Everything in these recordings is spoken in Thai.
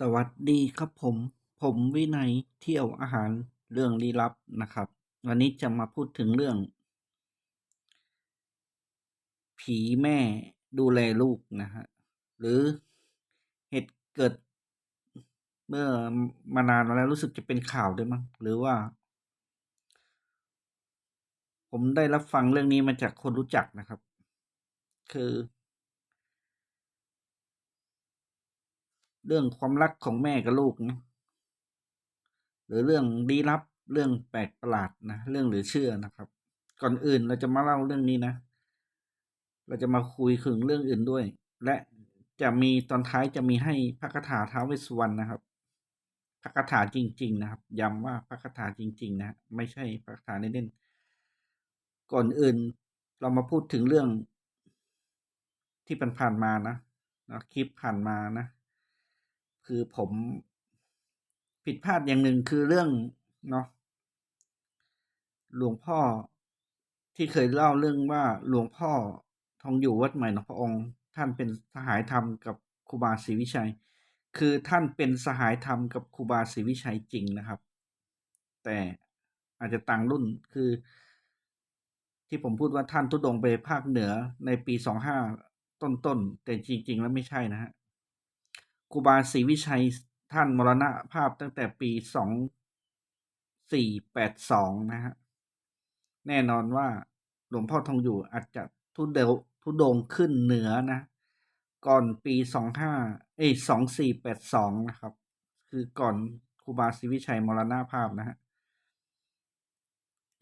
สวัสดีครับผม ผมวินัยเที่ยวอาหารเรื่องลี้ลับนะครับ วันนี้จะมาพูดถึงเรื่อง ผีแม่ดูแลลูกนะฮะหรือเหตุเกิด เมื่อมานานมาแล้วรู้สึกจะเป็นข่าวด้วยมั้งหรือว่า ผมได้รับฟังเรื่องนี้มาจากคนรู้จักนะครับ คือ เรื่องความรักของแม่กับลูกนะหรือเรื่องลี้ลับเรื่องแปลกประหลาดนะเรื่องหลือเชื่อนะครับ ก่อนอื่นเราจะมาเล่าเรื่องนี้นะ เราจะมาคุยถึงเรื่องอื่นด้วย และจะมีตอนท้ายจะมีให้พระคาถาท้าวเวสสุวรรณนะครับพระคาถาจริง ๆ นะครับย้ำว่าพระคาถาจริง ๆ นะ ไม่ใช่พระคาถาเล่นๆก่อนอื่น เรามาพูดถึงเรื่องที่ผ่านๆมานะนะคลิปผ่านมานะ คือผมผิดพลาดอย่างหนึ่งคือเรื่องเนาะหลวงพ่อที่เคยเล่าเรื่องว่าหลวงพ่อทองอยู่วัดใหม่หนองพระองค์ ท่านเป็นสหายธรรมกับครูบาศรีวิชัย คือท่านเป็นสหายธรรมกับครูบาศรีวิชัยจริงนะครับ แต่อาจจะต่างรุ่นคือ ที่ผมพูดว่าท่านทุดงไปภาคเหนือในปีสองห้าต้นๆแต่จริง ๆ แล้วไม่ใช่นะฮะ ครูบาศรีวิชัยท่านมรณภาพตั้งแต่ปีสองสี่แปดสองนะฮะ แน่นอนว่าหลวงพ่อทองอยู่อาจจะทุเดทุดงขึ้นเหนือนะ ก่อนปีสองห้าเอ้สองสี่แปดสองนะครับ คือก่อนครูบาศรีวิชัยมรณภาพนะฮะ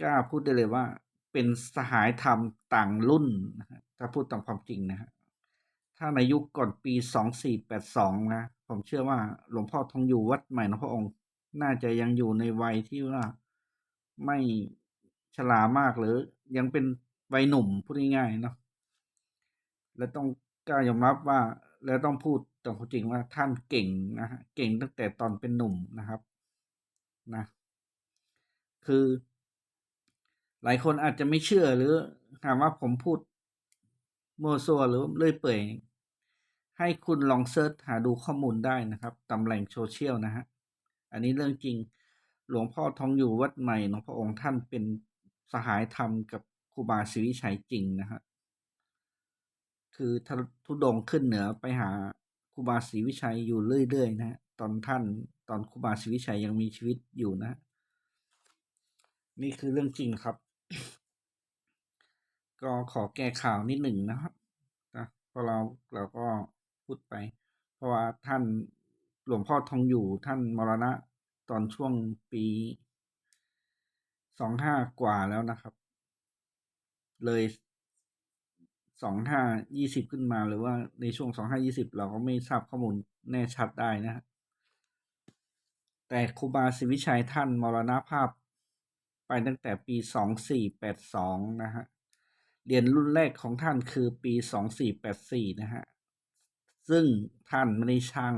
กล้าพูดได้เลยว่าเป็นสหายธรรมต่างรุ่นนะฮะถ้าพูดตามความจริงนะฮะ ถ้าในยุคก่อนปีสองสี่แปดสองนะ ผมเชื่อว่าหลวงพ่อทองอยู่วัดใหม่หลวงพระองค์ น่าจะยังอยู่ในวัยที่ว่าไม่ชรามากหรือ ยังเป็นวัยหนุ่มพูดง่ายๆเนาะและต้องกล้ายอมรับว่า แล้วต้องพูดตามความจริงว่าท่านเก่งนะฮะเก่งตั้งแต่ตอนเป็นหนุ่มนะครับนะคือ หลายคนอาจจะไม่เชื่อหรือถามว่าผมพูดโมโซหรือเลื่อยเปื่อย ให้คุณลองเซิร์ชหาดูข้อมูลได้นะครับตามแหล่งโซเชียลนะฮะ อันนี้เรื่องจริง หลวงพ่อทองอยู่วัดใหม่หลวงพระองค์ท่านเป็นสหายธรรมกับครูบาศรีวิชัยจริงนะฮะ คือทุดงขึ้นเหนือไปหาครูบาศรีวิชัยอยู่เรื่อยๆนะฮะตอนท่านตอนครูบาศรีวิชัยยังมีชีวิตอยู่นะ นี่คือเรื่องจริงครับ ก็ขอแก้ข่าวนิดหนึ่งนะครับนะพราะเราเราก็ พูดไป เพราะว่าท่านหลวงพ่อทองอยู่ท่านมรณะตอนช่วงปีสองห้ากว่าแล้วนะครับ เลยสองห้ายี่สิบขึ้นมาหรือว่าในช่วงสองห้ายี่สิบเราก็ไม่ทราบข้อมูลแน่ชัดได้นะฮะแต่ครูบาศรีวิชัยท่านมรณภาพไปตั้งแต่ปีสองสี่แปดสองนะฮะเรียญรุ่นแรกของท่านคือปีสองสี่แปดสี่นะฮะ ซึ่งท่านไม่ได้ช่าง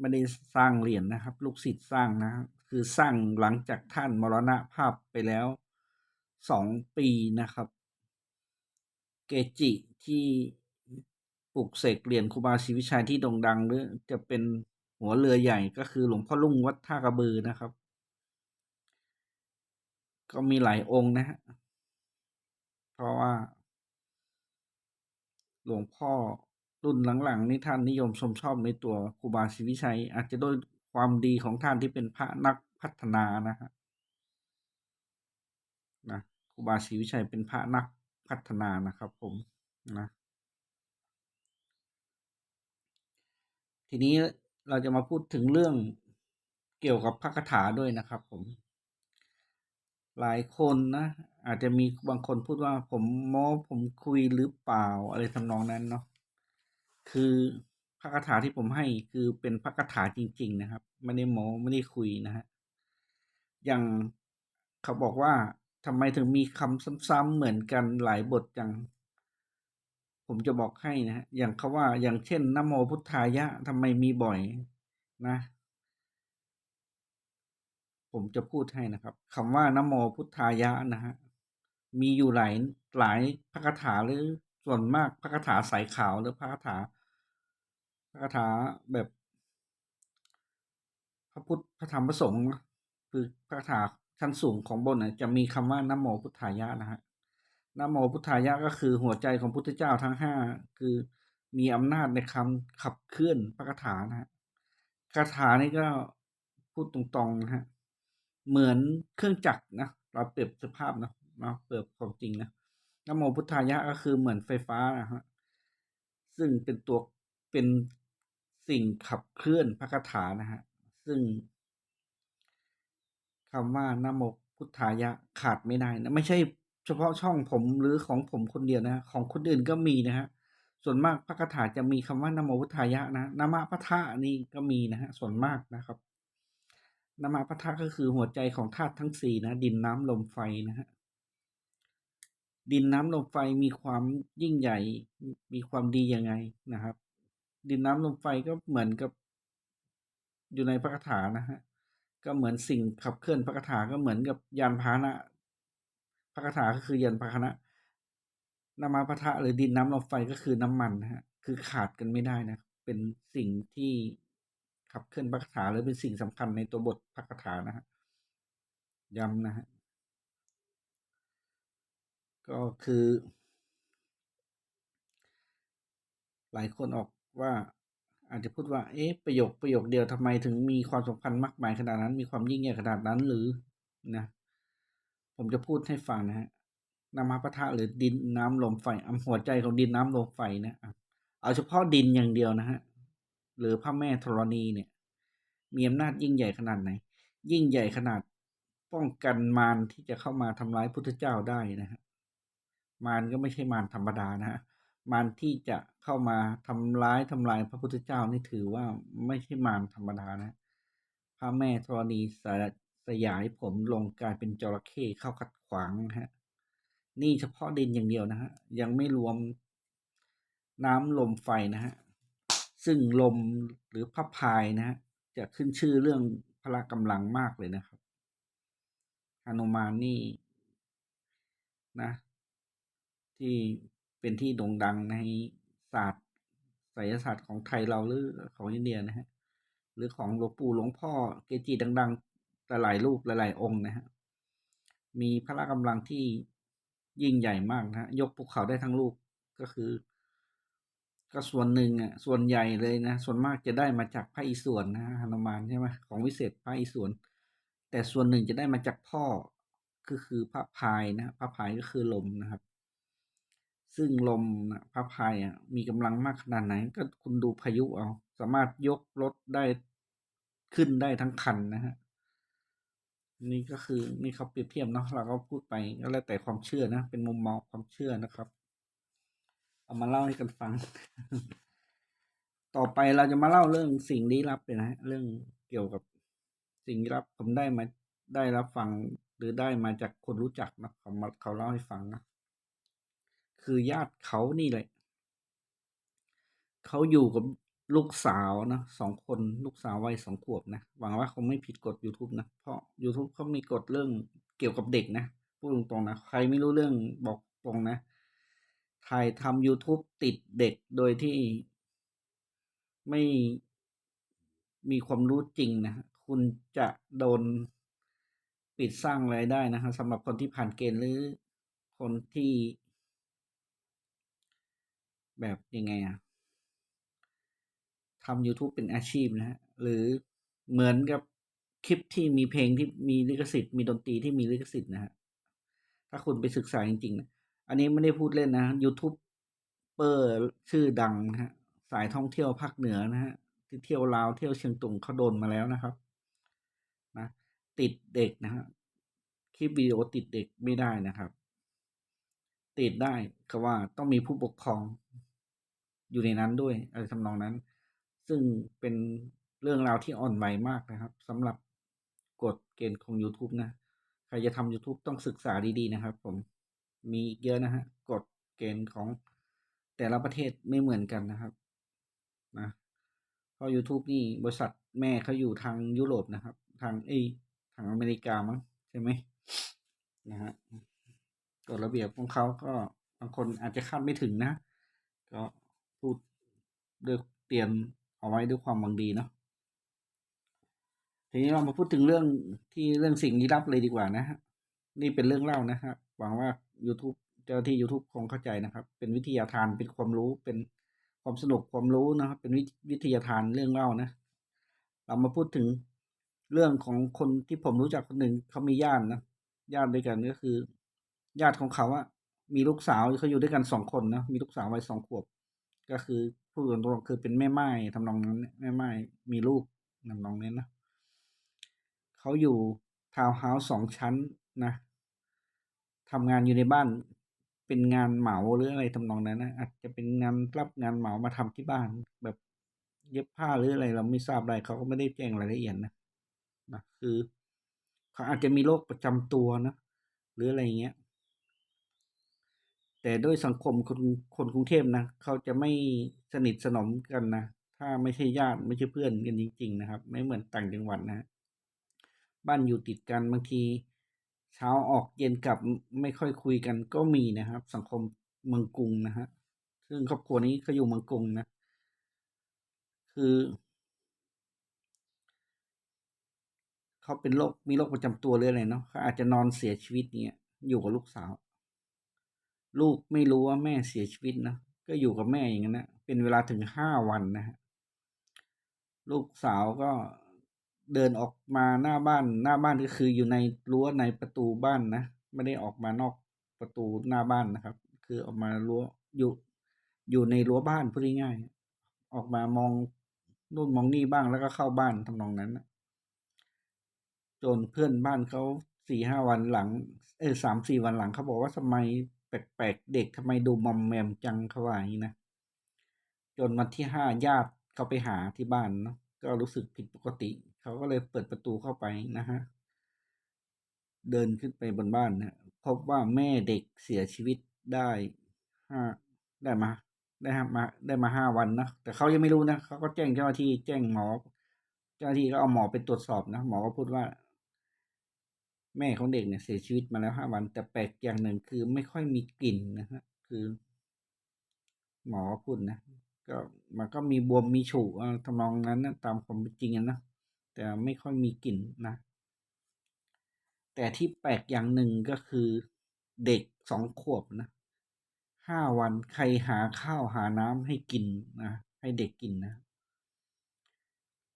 ไม่ได้สร้างเหรียญนะครับ ลูกศิษย์สร้างนะ คือสร้างหลังจากท่านมรณภาพไปแล้วสองปีนะครับ เกจิที่ปลุกเสกเหรียญครูบาศรีวิชัยที่โด่งดังหรือจะเป็นหัวเรือใหญ่ก็คือหลวงพ่อลุงวัดท่ากระบือนะครับ ก็มีหลายองค์นะฮะเพราะว่า หลวงพ่อ รุ่นหลังๆนี่ท่านนิยมชมชอบในตัวครูบาศรีวิชัย อาจจะด้วยความดีของท่านที่เป็นพระนักพัฒนานะฮะนะครูบาศรีวิชัยเป็นพระนักพัฒนานะครับ ผมนะทีนี้เราจะมาพูดถึงเรื่องเกี่ยวกับพระคาถาด้วยนะครับ ผม หลายคนนะอาจจะมีบางคนพูดว่าผมโม้ผมคุยหรือเปล่าอะไรทำนองนั้นเนาะ คือพระคาถาที่ผมให้คือเป็นพระคาถาจริง ๆ นะครับไม่ได้โม้ไม่ได้คุยนะฮะอย่างเขาบอกว่าทำไมถึงมีคำซ้ำๆเหมือนกันหลายบทจัง ผมจะบอกให้นะ อย่างเขาว่า อย่างเช่นนโมพุทธายะทำไมมีบ่อยนะ ผมจะพูดให้นะครับคำว่านโมพุทธายะนะฮะ มีอยู่หลายหลายพระคาถาหรือส่วนมากพระคาถาสายขาวหรือพระคาถา คาถาแบบพระพุทธพระธรรมพระสงฆ์คือพระคาถาชั้นสูงของบนนะจะมีคำว่านโมพุทธายะนะฮะนโมพุทธายะก็คือหัวใจของพุทธเจ้าทั้งห้าคือมีอำนาจในคำขับเคลื่อนพระคาถานะฮะคาถานี่ก็พูดตรงๆนะฮะเหมือนเครื่องจักรนะเราเปรียบสภาพนะเราเปรียบความจริงนะนโมพุทธายะก็คือเหมือนไฟฟ้านะฮะซึ่งเป็นตัวเป็น สิ่งขับเคลื่อนพระคาถานะฮะ ซึ่งคำว่านโมพุทธายะขาดไม่ได้นะ ไม่ใช่เฉพาะช่องผมหรือของผมคนเดียวนะ ของคนอื่นก็มีนะฮะ ส่วนมากพระคาถาจะมีคำว่านโมพุทธายะนะนะมะพะทะนี่ก็มีนะฮะ ส่วนมากนะครับนะมะพะทะก็คือหัวใจของธาตุทั้งสี่นะ ดินน้ำลมไฟนะฮะ ดินน้ำลมไฟมีความยิ่งใหญ่ มีความดียังไงนะครับ ดินน้ำลมไฟก็เหมือนกับ อยู่ในพระคาถานะฮะก็เหมือนสิ่งขับเคลื่อนพระคาถาก็เหมือนกับยานพาหนะพระคาถาก็คือยานพาหนะนามาปะทะหรือดินน้ำลมไฟก็คือน้ำมันนะฮะคือขาดกันไม่ได้นะเป็นสิ่งที่ขับเคลื่อนพระคาถาหรือเป็นสิ่งสำคัญในตัวบทพระคาถานะฮะย้ำนะฮะก็คือ หลายคนออก ว่าอาจจะพูดว่า เอ๊ะ ประโยคประโยคเดียวทำไมถึงมีความสำคัญมากมายขนาดนั้น มีความยิ่งใหญ่ขนาดนั้นหรือนะ ผมจะพูดให้ฟังนะฮะนามาปะทะหรือดินน้ำลมไฟอำหัวใจของดินน้ำลมไฟนะเอาเฉพาะดินอย่างเดียวนะฮะหรือพระแม่ธรณีเนี่ย มีอำนาจยิ่งใหญ่ขนาดไหน ยิ่งใหญ่ขนาดป้องกันมารที่จะเข้ามาทำร้ายพุทธเจ้าได้นะฮะมารก็ไม่ใช่มารธรรมดานะฮะ มารที่จะเข้ามาทำร้ายทำลายพระพุทธเจ้านี่ถือว่าไม่ใช่มารธรรมดานะ พระแม่ธรณีสสยายผมลงกลายเป็นจระเข้เข้าขัดขวางนะฮะ นี่เฉพาะดินอย่างเดียวนะฮะ ยังไม่รวมน้ำลมไฟนะฮะ ซึ่งลมหรือพระพายนะฮะ จะขึ้นชื่อเรื่องพละกำลังมากเลยนะครับฮานุมานนี่นะ ที่ เป็นที่โด่งดังในศาสตร์ไสยศาสตร์ของไทยเราหรือของอินเดียนะฮะหรือของหลวงปู่หลวงพ่อเกจิดังๆหลายรูปหลายๆองค์นะฮะมีพละกำลังที่ยิ่งใหญ่มากนะฮะยกภูเขาได้ทั้งลูกก็คือ ก็ส่วนหนึ่งอะส่วนใหญ่เลยนะ ส่วนมากจะได้มาจากพระอิศวรนะฮะนุมานใช่ไหมของวิเศษพระอิศวรแต่ส่วนหนึ่งจะได้มาจากพ่อก็คือพระพายนะพระพายก็คือลมนะครับ ซึ่งลมนะพระพายอะมีกำลังมากขนาดไหน ก็คุณดูพายุเอา สามารถยกรถได้ขึ้นได้ทั้งคันนะฮะนี่ก็คือนี่เขาเปรียบเทียบเนาะเราก็พูดไปก็แล้วแต่ความเชื่อนะ เป็นมุมมองความเชื่อนะครับ เอามาเล่าให้กันฟัง ต่อไปเราจะมาเล่าเรื่องสิ่งลี้ลับเลยนะเรื่องเกี่ยวกับสิ่งลี้ลับผมได้มาได้รับฟังหรือได้มาจากคนรู้จักนะเขามาเขาเล่าให้ฟังนะ คือญาติเขานี่แหละ เขาอยู่กับลูกสาวนะสองคนลูกสาววัยสองขวบนะหวังว่าคงไม่ผิดกฎ YouTube นะ เพราะ YouTube เขามีกฎเรื่องเกี่ยวกับเด็กนะพูดตรงๆนะใครไม่รู้เรื่องบอกตรงนะถ่ายทำ YouTube ติดเด็กโดยที่ไม่มีความรู้จริงนะ คุณจะโดนปิดสร้างรายได้นะครับสำหรับคนที่ผ่านเกณฑ์หรือคนที่ แบบยังไงอะทำ YouTube เป็นอาชีพนะฮะหรือเหมือนกับคลิปที่มีเพลงที่มีลิขสิทธิ์มีดนตรีที่มีลิขสิทธิ์นะฮะถ้าคุณไปศึกษาจริงๆนะอันนี้ไม่ได้พูดเล่นนะ YouTube เปอร์ชื่อดังนะฮะสายท่องเที่ยวภาคเหนือนะฮะที่เที่ยวลาวเที่ยวเชียงตุงเขาโดนมาแล้วนะครับนะติดเด็กนะฮะคลิปวิดีโอติดเด็กไม่ได้นะครับ ติดได้ก็ว่าต้องมีผู้ปกครอง อยู่ในนั้นด้วยอะไรทำนองนั้น ซึ่งเป็นเรื่องราวที่อ่อนไหวมากนะครับสำหรับกฎเกณฑ์ของ YouTube นะ ใครจะทำ YouTube ต้องศึกษาดีๆ นะครับ ผมมีเยอะนะฮะกฎเกณฑ์ของแต่ละประเทศไม่เหมือนกันนะครับนะเพราะ YouTube นี่บริษัทแม่เขาอยู่ทางยุโรปนะครับ ทางเอ้ทางอเมริกามั้งใช่ไหมนะฮะกฎระเบียบของเขาก็บางคนอาจจะคาดไม่ถึงนะ ก็ ดด้วยเตรียมเอาไว้ด้วยความหวังดีเนาะทีนี้เรามาพูดถึงเรื่องที่เรื่องสิ่งลี้ลับเลยดีกว่านะฮะนี่เป็นเรื่องเล่านะฮะหวังว่า YouTube เจ้าที่ YouTube คงเข้าใจนะครับ เป็นวิทยาทานเป็นความรู้เป็นความสนุกความรู้นะครับ เป็นวิวิทยาทานเรื่องเล่านะ เรามาพูดถึงเรื่องของคนที่ผมรู้จักคนหนึ่งเขามีญาตินะญาติด้วยกันก็คือ ญาติของเขาอะมีลูกสาวเขาอยู่ด้วยกันสองคนนะมีลูกสาววัยสองขวบ ก็คือ พูดตรงๆคือเป็นแม่ไม้ทำนองนั้นแม่ไม้มีลูกทำนองนี้นะเขาอยู่ทาวน์เฮาส์สองชั้นนะทำงานอยู่ในบ้านเป็นงานเหมาหรืออะไรทำนองนั้นนะอาจจะเป็นงานรับงานเหมามาทำที่บ้าน แบบเย็บผ้าหรืออะไรเราไม่ทราบอะไรเขาก็ไม่ได้แจ้งรายละเอียดนะนะคือเขาอาจจะมีโรคประจำตัวนะหรืออะไรเงี้ย แต่ด้วยสังคมคนคนกรุงเทพนะเขาจะไม่ สนิทสนมกันนะ ถ้าไม่ใช่ญาติไม่ใช่เพื่อนกันจริง ๆ นะครับ ไม่เหมือนต่างจังหวัดนะ บ้านอยู่ติดกันบางทีเช้าออกเย็นกลับไม่ค่อยคุยกันก็มีนะครับ สังคมเมืองกรุงนะฮะซึ่งครอบครัวนี้เขาอยู่เมืองกรุงนะ คือ เขาเป็นโรคมีโรคประจำตัวหรืออะไรเนาะเขาอาจจะนอนเสียชีวิตเนี่ย อยู่กับลูกสาว ลูกไม่รู้ว่าแม่เสียชีวิตนะก็อยู่กับแม่อย่างนั้นนะ เป็นเวลาถึงห้าวันนะฮะลูกสาวก็เดินออกมาหน้าบ้านหน้าบ้านก็คืออยู่ในรั้วในประตูบ้านนะไม่ได้ออกมานอกประตูหน้าบ้านนะครับ คือออกมารั้วอยู่อยู่ในรั้วบ้านพูดง่ายๆออกมามองนู่นมองนี่บ้างแล้วก็เข้าบ้านทำนองนั้นนะจนเพื่อนบ้านเขาสี่ห้าวันหลัง เออสามสี่วันหลังเขาบอกว่าทำไมแปลกๆเด็กทำไมดูมอมแมมจังเขาว่าอย่างนี้นะ จนวันที่ห้าญาติเขาไปหาที่บ้านเนาะก็รู้สึกผิดปกติ เขาก็เลยเปิดประตูเข้าไปนะฮะ เดินขึ้นไปบนบ้านนะพบว่าแม่เด็กเสียชีวิตได้ห้าได้มา ได้มาได้มาห้าวันนะแต่เขายังไม่รู้นะเขาก็แจ้งเจ้าหน้าที่แจ้งหมอ เจ้าหน้าที่ก็เอาหมอไปตรวจสอบนะหมอก็พูดว่า แม่ของเด็กเนี่ยเสียชีวิตมาแล้วห้าวัน แต่แปลกอย่างหนึ่งคือไม่ค่อยมีกลิ่นนะฮะคือ หมอพูดนะ ก็มันก็มีบวมมีฉู่ทำนองนั้นนะตามความเป็นจริงนะแต่ไม่ค่อยมีกลิ่นนะ แต่ที่แปลกอย่างหนึ่งก็คือเด็กสองขวบนะห้าวันใครหาข้าวหาน้ำให้กินนะให้เด็กกินนะ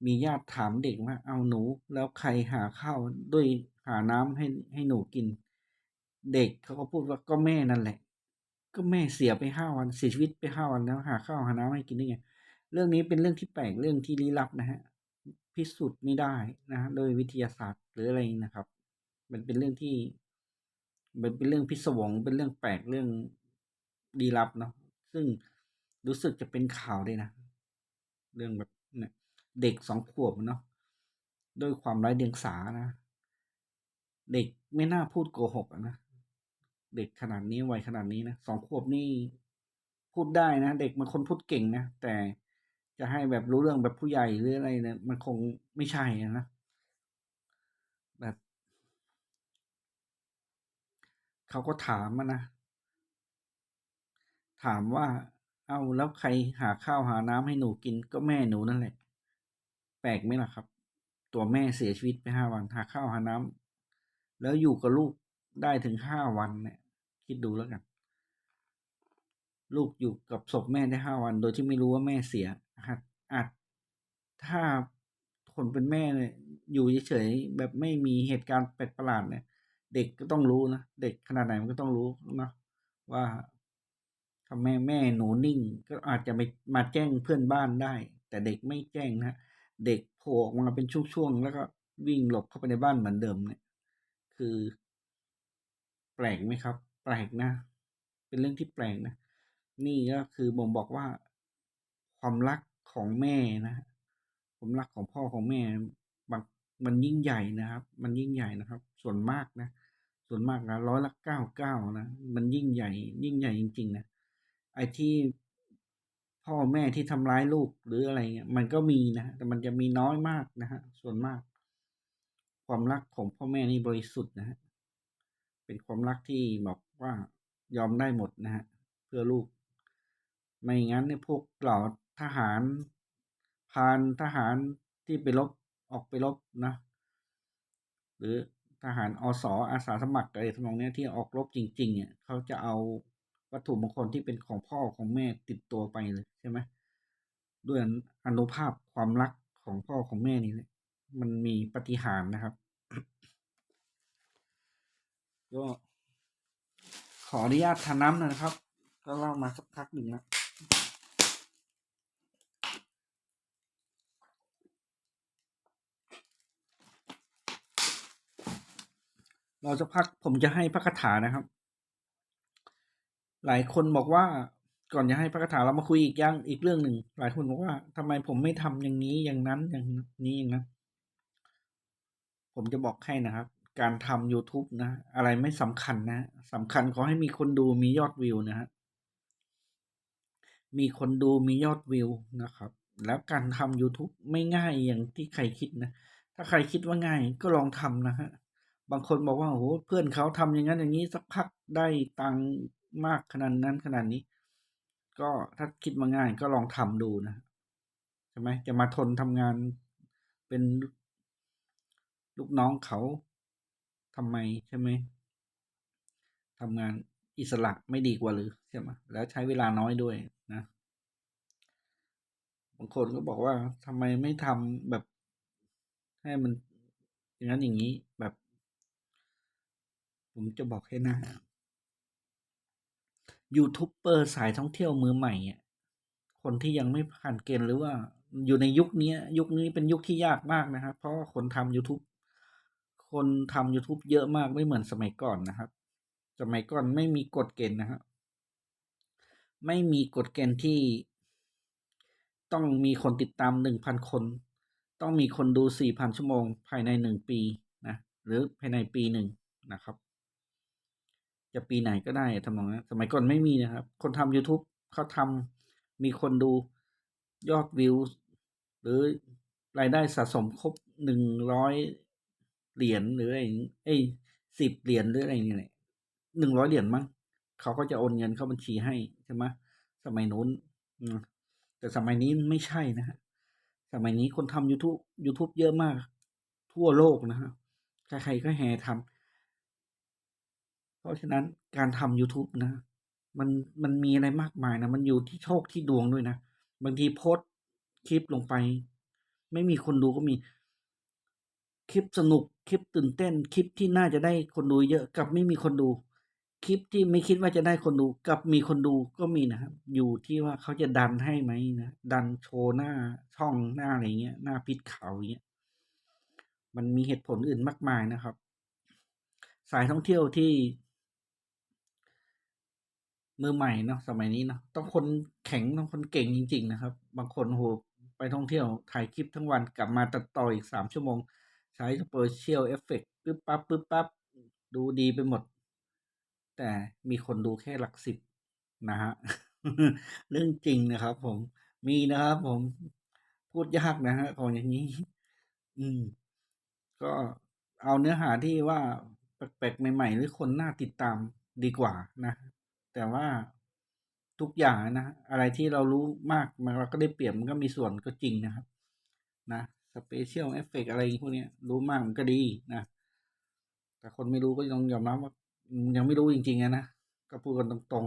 มีญาติถามเด็กว่าเอาหนูแล้วใครหาข้าวด้วยหาน้ำให้ให้หนูกิน เด็กเขาก็พูดว่าก็แม่นั่นแหละ ก็แม่เสียไปห้าวันเสียชีวิตไปห้าวันแล้วหาข้าวหาน้ำให้กินได้ไง เรื่องนี้เป็นเรื่องที่แปลกเรื่องที่ลี้ลับนะฮะพิสูจน์ไม่ได้นะฮะโดยวิทยาศาสตร์หรืออะไรนะครับ มันเป็นเรื่องที่ มันเป็นเรื่องพิศวงเป็นเรื่องแปลกเรื่องลี้ลับเนาะซึ่งรู้สึกจะเป็นข่าวด้วยนะ เรื่องแบบเนี่ยเด็กสองขวบเนาะด้วยความไร้เดียงสานะ เด็กไม่น่าพูดโกหกนะ เด็กขนาดนี้วัยขนาดนี้นะสองขวบนี่พูดได้นะเด็กมันคนพูดเก่งนะแต่จะให้แบบรู้เรื่องแบบผู้ใหญ่หรืออะไรเนี่ยมันคงไม่ใช่นะแบบเขาก็ถามมานะถามว่า เอาแล้วใครหาข้าวหาน้ำให้หนูกินก็แม่หนูนั่นแหละ แปลกไหมล่ะครับ ตัวแม่เสียชีวิตไปห้าวัน หาข้าวหาน้ำแล้วอยู่กับลูกได้ถึงห้าวันเนี่ย คิดดูแล้วกัน ลูกอยู่กับศพแม่ได้ห้าวัน โดยที่ไม่รู้ว่าแม่เสียอาจอาจถ้าคนเป็นแม่เนี่ยอยู่เฉยๆแบบไม่มีเหตุการณ์แปลกประหลาดเนี่ย เด็กก็ต้องรู้นะเด็กขนาดไหนมันก็ต้องรู้นะว่าถ้าแม่แม่หนูนิ่ง ก็อาจจะไปมาแจ้งเพื่อนบ้านได้ แต่เด็กไม่แจ้งนะเด็กโผล่ออกมาเป็นช่วงๆแล้วก็วิ่งหลบเข้าไปในบ้านเหมือนเดิมเนี่ย คือ แปลกไหมครับ แปลกนะ เป็นเรื่องที่แปลกนะ นี่ก็คือบ่งบอกว่า ความรักของแม่นะความรักของพ่อของแม่บางมันยิ่งใหญ่นะครับ มันยิ่งใหญ่นะครับ ส่วนมากนะ ส่วนมากนะร้อยละเก้าเก้านะ มันยิ่งใหญ่ ยิ่งใหญ่จริง ๆ นะ ไอ้ที่พ่อแม่ที่ทำร้ายลูกหรืออะไรเงี้ย มันก็มีนะ แต่มันจะมีน้อยมากนะฮะ ส่วนมาก ความรักของพ่อแม่นี่บริสุทธิ์นะฮะ เป็นความรักที่บอกว่ายอมได้หมดนะฮะเพื่อลูก ไม่งั้นเนี่ยพวกเหล่าทหารพานทหารที่ไปรบออกไปรบนะหรือทหารอสอาสาสมัครอะไรทำนองเนี้ยที่ออกรบจริง ๆ เนี่ยเขาจะเอาวัตถุมงคลที่เป็นของพ่อของแม่ติดตัวไปเลยใช่ไหมด้วยอนุภาพความรักของพ่อของแม่นี่มันมีปฏิหารนะครับ ก็ขออนุญาตทานน้ำนะครับ ก็เล่ามาสักพักหนึ่งแล้วเราจะพักผมจะให้พระคาถานะครับ หลายคนบอกว่าก่อนจะให้พระคาถาเรามาคุยอีกอย่างอีกเรื่องหนึ่งหลายคนบอกว่าทำไมผมไม่ทำอย่างนี้อย่างนั้นอย่างนี้อย่างนั้นผมจะบอกให้นะครับ การทำ YouTube นะ อะไรไม่สำคัญนะสำคัญขอให้มีคนดูมียอดวิวนะฮะมีคนดูมียอดวิวนะครับ แล้วการทำ YouTube ไม่ง่ายอย่างที่ใครคิดนะ ถ้าใครคิดว่าง่ายก็ลองทำนะฮะ บางคนบอกว่าโอ้โหเพื่อนเขาทำอย่างนั้นอย่างนี้สักพักได้ตังมากขนาดนั้นขนาดนี้ ก็ถ้าคิดมาง่ายก็ลองทำดูนะใช่ไหมจะมาทนทำงานเป็นลูกน้องเขา ทำไมใช่ไหมทำงานอิสระไม่ดีกว่าหรือใช่ไหมแล้วใช้เวลาน้อยด้วยนะบางคนก็บอกว่าทำไมไม่ทำแบบให้มันอย่างนั้นอย่างนี้แบบ ผมจะบอกให้นะยูทูบเบอร์สายท่องเที่ยวมือใหม่อะคนที่ยังไม่ผ่านเกณฑ์หรือว่าอยู่ในยุคนี้ยุคนี้เป็นยุคที่ยากมากนะครับ เพราะคนทำ YouTube คนทำ YouTube เยอะมากไม่เหมือนสมัยก่อนนะครับ สมัยก่อนไม่มีกฎเกณฑ์นะครับ ไม่มีกฎเกณฑ์ที่ต้องมีคนติดตามหนึ่งพันคน ต้องมีคนดูสี่พันชั่วโมง ภายในหนึ่งปีนะ หรือภายในปีหนึ่งนะครับ จะปีไหนก็ได้ทำนองนั้นสมัยก่อนไม่มีนะครับ คนทำ YouTube เขาทำมีคนดูยอดวิว หรือรายได้สะสมครบหนึ่งร้อย เหรียญหรืออะไรเอ้สิบเหรียญหรืออะไรนี่แหละหนึ่งร้อยเหรียญมั้งเขาก็จะโอนเงินเข้าบัญชีให้ใช่ไหมสมัยนู้นแต่สมัยนี้ไม่ใช่นะฮะสมัยนี้คนทำ YouTube YouTube เยอะมาก ทั่วโลกนะฮะใครๆก็แห่ทำเพราะฉะนั้นการทำ YouTube นะ มันมันมีอะไรมากมายนะ มันอยู่ที่โชคที่ดวงด้วยนะ บางทีโพสคลิปลงไป ไม่มีคนดูก็มี คลิปสนุกคลิปตื่นเต้น คลิปที่น่าจะได้คนดูเยอะกับไม่มีคนดู คลิปที่ไม่คิดว่าจะได้คนดูกับมีคนดูก็มีนะครับ อยู่ที่ว่าเขาจะดันให้ไหมนะดันโชว์หน้าช่องหน้าอะไรเงี้ยหน้าพิษเขาเงี้ยมันมีเหตุผลอื่นมากมายนะครับ สายท่องเที่ยวที่ มือใหม่เนาะสมัยนี้เนาะต้องคนแข็งต้องคนเก่งจริง ๆ นะครับ บางคนโหไปท่องเที่ยวถ่ายคลิปทั้งวันกลับมาตัดต่ออีกสามชั่วโมง ใช้สเปเชียลเอฟเฟกต์ปึ๊บปั๊บปึ๊บปั๊บดูดีไปหมด แต่มีคนดูแค่หลักสิบนะฮะเรื่องจริงนะครับ ผมมีนะครับผมพูดยากนะฮะของอย่างนี้ อืม ก็เอาเนื้อหาที่ว่าแปลกๆใหม่ๆหรือคนน่าติดตามดีกว่านะ แต่ว่าทุกอย่างนะ อะไรที่เรารู้มากมันเราก็ได้เปรียบมันก็มีส่วนก็จริงนะครับ นะ เปเชียลเอฟเฟกอะไรพวกนี้รู้มากมันก็ดีนะ แต่คนไม่รู้ก็ต้องยอมรับว่ายังไม่รู้จริงๆนะ ก็พูดกันตรง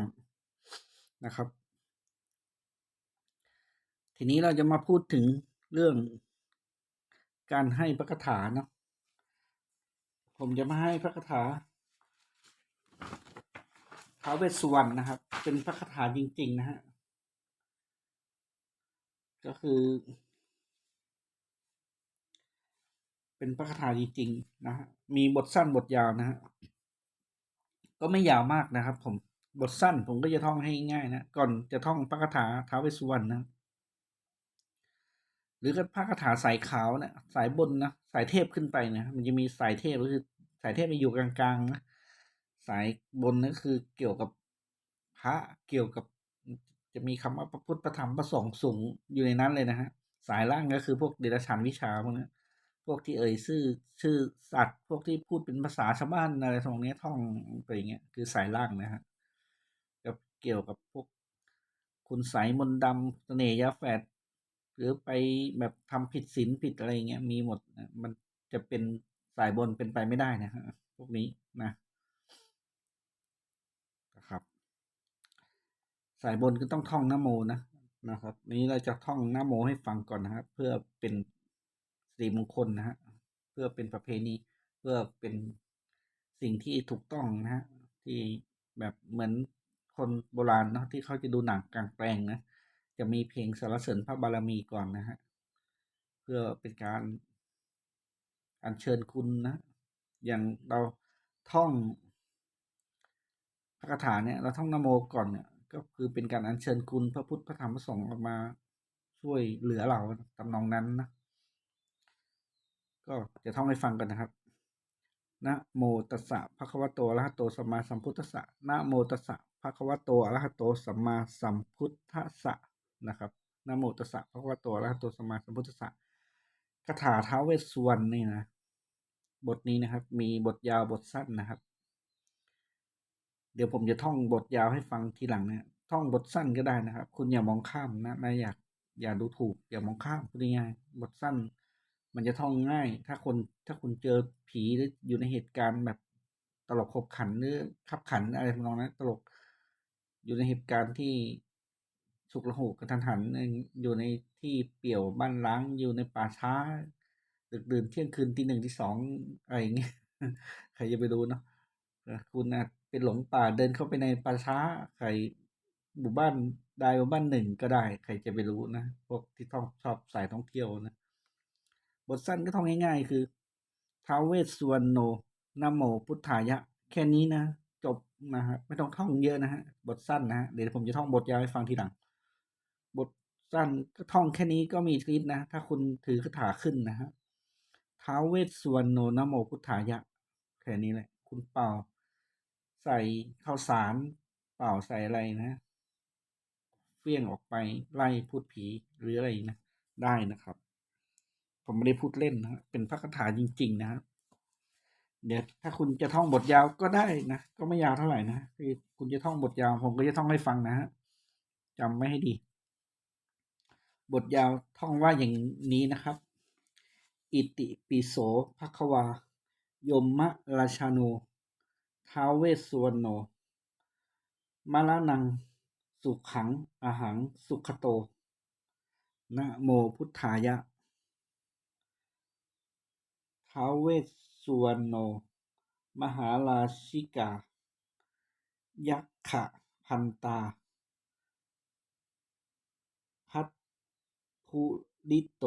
ๆนะครับ ทีนี้เราจะมาพูดถึงเรื่องการให้พระคาถาเนาะผมจะมาให้พระคาถาท้าวเวสสุวรรณนะครับ เป็นพระคาถาจริง ๆ นะฮะก็คือ เป็นพระคาถาจริงๆนะฮะมีบทสั้นบทยาวนะฮะก็ไม่ยาวมากนะครับ ผมบทสั้นผมก็จะท่องให้ง่ายนะก่อนจะท่องพระคาถาท้าวเวสสุวรรณนะหรือก็พระคาถาสายขาวนะสายบนนะสายเทพขึ้นไปนะมันจะมีสายเทพก็คือสายเทพไปอยู่กลางๆนะสายบนนั่นคือเกี่ยวกับพระเกี่ยวกับ จะมีคำว่าพระพุทธพระธรรมพระสงฆ์สูงอยู่ในนั้นเลยนะฮะสายล่างก็คือพวกเดรัจฉานวิชาพวกนี้น พวกที่เอ่ยชื่อชื่อสัตว์ พวกที่พูดเป็นภาษาชาวบ้านอะไรตรงนี้ท่องไปอย่างเงี้ยคือสายล่างนะฮะกับเกี่ยวกับพวกคุณสายมนดำเสน่ห์ยาแฝดหรือไปแบบทำผิดศีลผิดอะไรเงี้ยมีหมดนะมันจะเป็นสายบนเป็นไปไม่ได้นะฮะพวกนี้นะนะครับสายบนก็ต้องท่องนโมนะนะครับนี้เราจะท่องนโมให้ฟังก่อนนะครับ เพื่อเป็น ริมงคลนะฮะเพื่อเป็นประเพณีเพื่อเป็นสิ่งที่ถูกต้องนะฮะที่แบบเหมือนคนโบราณเนาะที่เขาจะดูหนังกลางแปลงนะจะมีเพลงสรรเสริญพระบารมีก่อนนะฮะเพื่อเป็นการอัญเชิญคุณนะอย่างเราท่องพระคาถาเนี่ยเราท่องนโมก่อนเนี่ยก็คือเป็นการอัญเชิญคุณพระพุทธพระธรรมพระสงฆ์ออกมาช่วยเหลือเราตำนองนั้นนะ ก็จะท่องให้ฟังกันนะครับ นะโมตัสสะภะคะวะโตอะระหะโตสัมมาสัมพุทธัสสะนะโมตัสสะภะคะวะโตอะระหะโตสัมมาสัมพุทธัสสะนะครับ นะโมตัสสะภะคะวะโตอะระหะโตสัมมาสัมพุทธัสสะคาถาท้าวเวสสุวรรณนี่นะ บทนี้นะครับ มีบทยาวบทสั้นนะครับ เดี๋ยวผมจะท่องบทยาวให้ฟังทีหลังนะท่องบทสั้นก็ได้นะครับ คุณอย่ามองข้ามนะนะอยากอย่าดูถูกอย่ามองข้ามพูดง่ายบทสั้น มันจะท่องง่าย ถ้าคนถ้าคุณเจอผีหรืออยู่ในเหตุการณ์แบบตลกขบขันหรือขับขันอะไรทำนองนั้นตลกอยู่ในเหตุการณ์ที่ฉุกละหุกกระทันหันอยู่ในที่เปี่ยวบ้านล้างอยู่ในป่าช้า ดึกดื่นเที่ยงคืนตีหนึ่งที่สองอะไรอย่างเงี้ยใครจะไปดูเนาะคุณอาจเป็นหลงป่าเดินเข้าไปในป่าช้า ใครหมู่บ้านใดหมู่บ้านหนึ่งก็ได้ ใครจะไปรู้นะพวกที่ท่องชอบสายท่องเที่ยวนะ ทสั้นก็ท่องง่ายๆ คือท้าวเวสสุวรรณโนนโมพุทธายะ แค่นี้นะจบนะฮะไม่ต้องท่องเยอะนะฮะบทสั้นนะฮะเดี๋ยวผมจะท่องบทยาวให้ฟังทีหลัง บทสั้นก็ท่องแค่นี้ก็มีฤทธิ์นะ ถ้าคุณถือคาถาขึ้นนะฮะท้าวเวสสุวรรณโนนโมพุทธายะ แค่นี้แหละ คุณเป่า ใส่ข้าวสารเป่าใส่อะไรนะเฟี้ยงออกไปไล่พูดผีหรืออะไรนะได้นะครับ ผมไม่ได้พูดเล่นนะเป็นพระคาถาจริง ๆ นะครับเดี๋ยวถ้าคุณจะท่องบทยาวก็ได้นะก็ไม่ยาวเท่าไหร่นะคือคุณจะท่องบทยาวผมก็จะท่องให้ฟังนะฮะจำไม่ให้ดี บทยาวท่องว่าอย่างนี้นะครับ อิติปิโสภควา ยมมะราชาโนท้าวเวสสุวรรณโนมาลานัง สุขังอาหัง สุขโต นะโมพุทธายะ ท้าวเวสสุวรรณโน มหาราชิกา ยักขะพันตา พัทภูริโต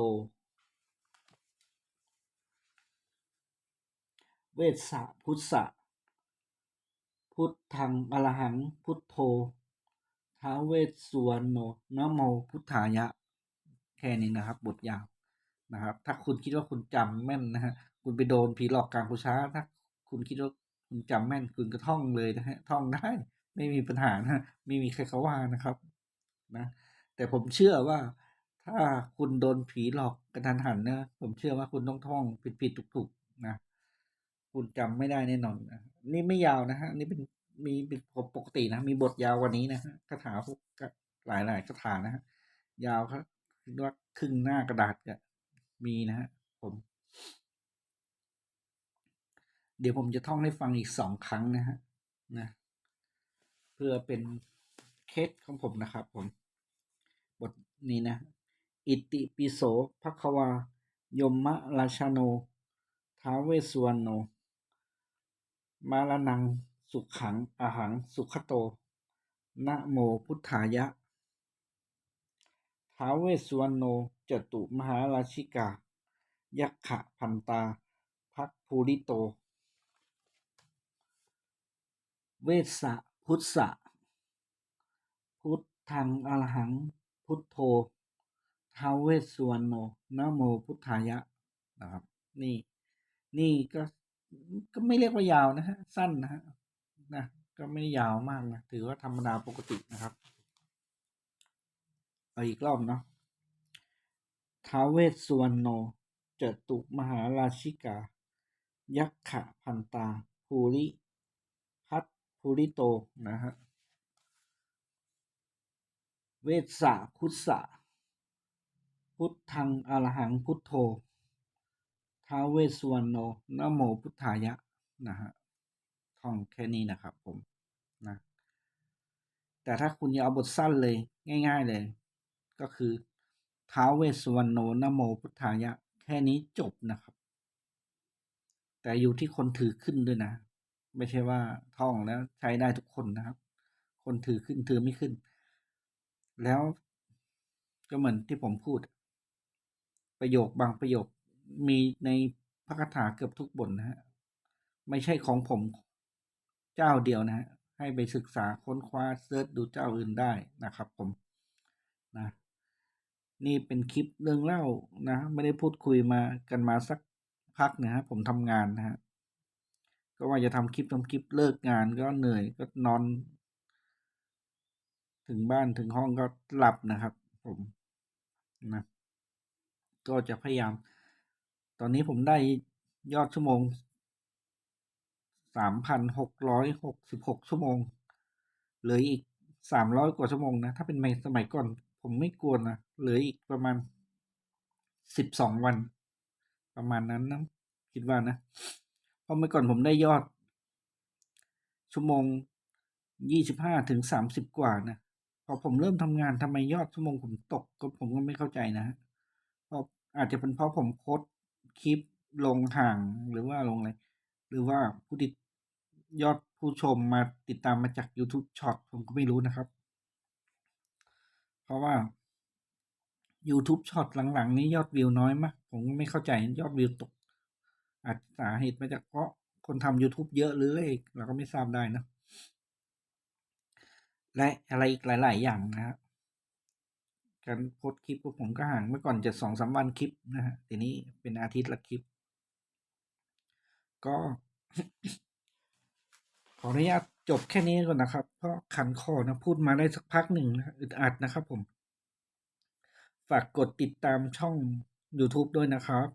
เวสสะพุทธะพุทธังอรหัง พุทโธท้าวเวสสุวรรณโนนโมพุทธายะ แค่นี้นะครับ บทยาวนะครับ ถ้าคุณคิดว่าคุณจำแม่นนะฮะ คุณไปโดนผีหลอกกลางปูช้าถ้าคุณคิดว่าคุณจำแม่นคุณก็ท่องเลยนะฮะท่องได้ ไม่มีปัญหานะไม่มีใครเขาว่านะครับนะแต่ผมเชื่อว่าถ้าคุณโดนผีหลอกกระทันหันนะผมเชื่อว่าคุณต้องท่องผิดๆถูกๆนะคุณจำไม่ได้แน่นอนนะนี่ไม่ยาวนะฮะนี่เป็นมีเป็นปกตินะ มีบทยาวกว่านี้นะฮะคาถาพวกหลายหลายๆคาถานะฮะยาวครับคิดว่าครึ่งหน้ากระดาษจะมีนะฮะผม เดี๋ยวผมจะท่องให้ฟังอีกสองครั้งนะฮะนะเพื่อเป็นเคสของผมนะครับผม บทนี้นะ อิติปิโสภควายมมะราชาโน ท้าเวสุวรรณโน มาลานัง สุขังอาหัง สุขโต นะโมพุทธายะ ท้าเวสุวรรณโนจตุมหาราชิกา ยักขะพันตา พักภูริโต เวสสะพุทธะพุทธังอรหัง พุทโธทาวเวสสุวรรณโนนะโมพุทธายะนะครับ นี่ นี่ก็ก็ไม่เรียกว่ายาวนะฮะ สั้นนะฮะนะก็ไม่ยาวมากนะ ถือว่าธรรมดาปกตินะครับ เอาอีกรอบเนาะทาวเวสสุวรรณโนจตุมหาราชิกา ยักขะพันตาภูริ พัทภูริโตนะฮะ เวสสะพุทธะพุทธังอรหังพุทโธท้าเวสุวรรณโนนโมพุทธายะนะฮะท่องแค่นี้นะครับผมนะแต่ถ้าคุณจะเอาบทสั้นเลยง่าย ๆเลย ก็คือท้าเวสุวรรณโนนโมพุทธายะ แค่นี้จบนะครับ แต่อยู่ที่คนถือขึ้นด้วยนะ ไม่ใช่ว่าท่องแล้วใช้ได้ทุกคนนะครับ คนถือขึ้นถือไม่ขึ้น แล้วก็เหมือนที่ผมพูด ประโยคบางประโยคมีในพระคาถาเกือบทุกบทนะฮะไม่ใช่ของผมเจ้าเดียวนะฮะให้ไปศึกษาค้นคว้าเซิร์ชดูเจ้าอื่นได้นะครับ ผมนะนี่เป็นคลิปเรื่องเล่านะ ไม่ได้พูดคุยมากันมาสักพักนะฮะผมทำงานนะฮะ ก็ว่าจะทำคลิปทำคลิปเลิกงานก็เหนื่อยก็นอน ถึงบ้านถึงห้องก็หลับนะครับ ผมนะก็จะพยายาม ตอนนี้ผมได้ยอดชั่วโมงสามพันหกร้อยหกสิบหกชั่วโมงเหลืออีกสามร้อยกว่าชั่วโมงนะ ถ้าเป็นในสมัยก่อน ผมไม่กลัวนะเหลืออีกประมาณสิบสองวัน ประมาณนั้นนะคิดว่านะ เพราะเมื่อก่อนผมได้ยอด ชั่วโมงยี่สิบห้าถึงสามสิบกว่านะพอผมเริ่มทำงานทำไมยอดชั่วโมงผมตกก็ผมก็ไม่เข้าใจนะเพราะอาจจะเป็นเพราะผมโพสคลิปลงห่างหรือว่าลงอะไร หรือว่าผู้ติดยอดผู้ชมมาติดตามมาจาก YouTube ช็อตผมก็ไม่รู้นะครับ เพราะว่า YouTube ช็อตหลังๆ นี้ยอดวิวน้อยมาก ผมไม่เข้าใจยอดวิวตก อาจสาเหตุมาจากเพราะคนทำ YouTube เยอะหรืออะไรกเราก็ไม่ทราบได้นะ และอะไรอีกหลาย ๆ อย่างนะฮะการโพสคลิปพวกผมก็ห่างเมื่อก่อนจะสองสามวันคลิปนะฮะทีนี้เป็นอาทิตย์ละคลิป ก็ ขออนุญาตจบแค่นี้ก่อนนะครับ เพราะขันคอนะพูดมาได้สักพักหนึ่งนะอึดอัดนะครับผม ฝากกดติดตามช่อง YouTube ด้วยนะครับ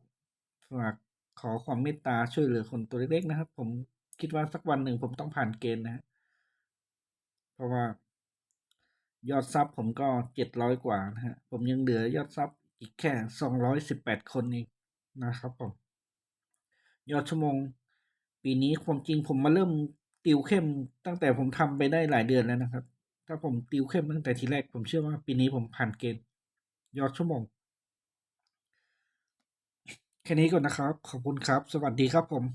ฝาก ขอความเมตตาช่วยเหลือคนตัวเล็กๆนะครับ ผมคิดว่าสักวันหนึ่งผมต้องผ่านเกณฑ์นะฮะเพราะว่ายอดซับผมก็เจ็ดร้อยกว่านะฮะ ผมยังเหลือยอดซับอีกแค่สองร้อยสิบแปดคนเองนะครับผม ยอดชั่วโมง ปีนี้ความจริงผมมาเริ่มติวเข้มตั้งแต่ผมทำไปได้หลายเดือนแล้วนะครับ ถ้าผมติวเข้มตั้งแต่ทีแรก ผมเชื่อว่าปีนี้ผมผ่านเกณฑ์ยอดชั่วโมง แค่นี้ก่อนนะครับ ขอบคุณครับ สวัสดีครับผม